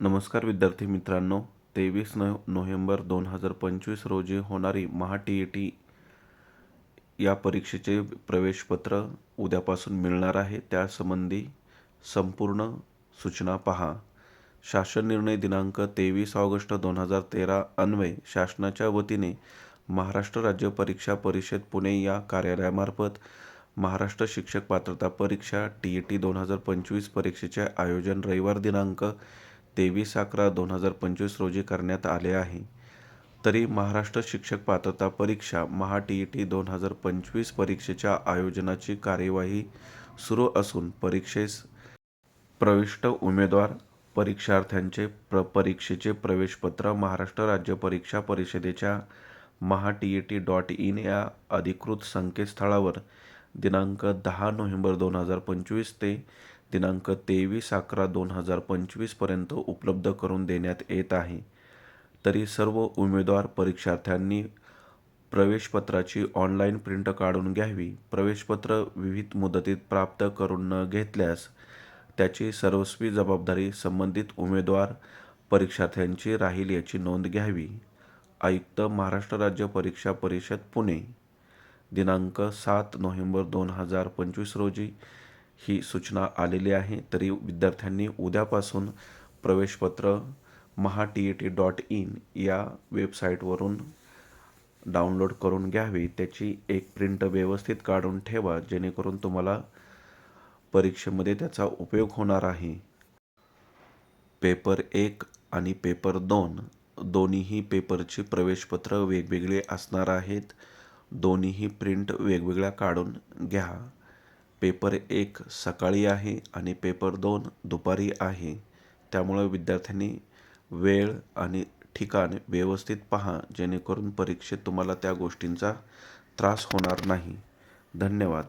नमस्कार विद्यार्थी मित्रांनो तेवीस नो नोव्हेंबर दोन हजार पंचवीस रोजी होणारी महा टी ई टी या परीक्षेचे प्रवेशपत्र उद्यापासून मिळणार आहे. त्यासंबंधी संपूर्ण सूचना पहा. शासन निर्णय दिनांक तेवीस ऑगस्ट दोन हजार तेरा अन्वये शासनाच्या वतीने महाराष्ट्र राज्य परीक्षा परिषद पुणे या कार्यालयामार्फत महाराष्ट्र शिक्षक पात्रता परीक्षा टी ई टी दोन हजार पंचवीस परीक्षेचे आयोजन रविवार दिनांक तेवीस अकरा दोन हजार पंचवीस रोजी करण्यात आले आहे. तरी महाराष्ट्र शिक्षक पात्रता परीक्षा महा टी ई टी दोन हजार पंचवीस परीक्षेच्या आयोजनाची कार्यवाही सुरू असून परीक्षेस प्रविष्ट उमेदवार परीक्षार्थ्यांचे प्र परीक्षेचे प्रवेशपत्र महाराष्ट्र राज्य परीक्षा परिषदेच्या Maha T E T dot in या अधिकृत संकेतस्थळावर दिनांक दहा नोव्हेंबर दोन हजार पंचवीस ते दिनांक तेवीस अकरा दोन हजार पंचवीसपर्यंत उपलब्ध करून देण्यात येत आहे. तरी सर्व उमेदवार परीक्षार्थ्यांनी प्रवेशपत्राची ऑनलाईन प्रिंट काढून घ्यावी. प्रवेशपत्र विविध मुदतीत प्राप्त करून न घेतल्यास त्याची सर्वस्वी जबाबदारी संबंधित उमेदवार परीक्षार्थ्यांची राहील याची नोंद घ्यावी. आयुक्त महाराष्ट्र राज्य परीक्षा परिषद पुणे. दिनांक सात नोव्हेंबर दोन हजार पंचवीस रोजी ही सूचना आलेली आहे. तरी विद्यार्थ्यांनी उद्यापासून प्रवेशपत्र Maha T E T dot in या वेबसाईटवरून डाउनलोड करून घ्यावी. त्याची एक प्रिंट व्यवस्थित काढून ठेवा जेणेकरून तुम्हाला परीक्षेमध्ये त्याचा उपयोग होणार आहे. पेपर एक आणि पेपर दोन दोन्हीही पेपरची प्रवेशपत्र वेगवेगळे असणार आहेत. दोन्हीही प्रिंट वेगवेगळ्या काढून घ्या. पेपर एक सकाळी आहे आणि पेपर दोन दुपारी आहे. त्यामुळे विद्यार्थ्यांनी वेळ आणि ठिकाण व्यवस्थित पहा जेणेकरून परीक्षेत तुम्हाला त्या गोष्टींचा त्रास होणार नाही. धन्यवाद.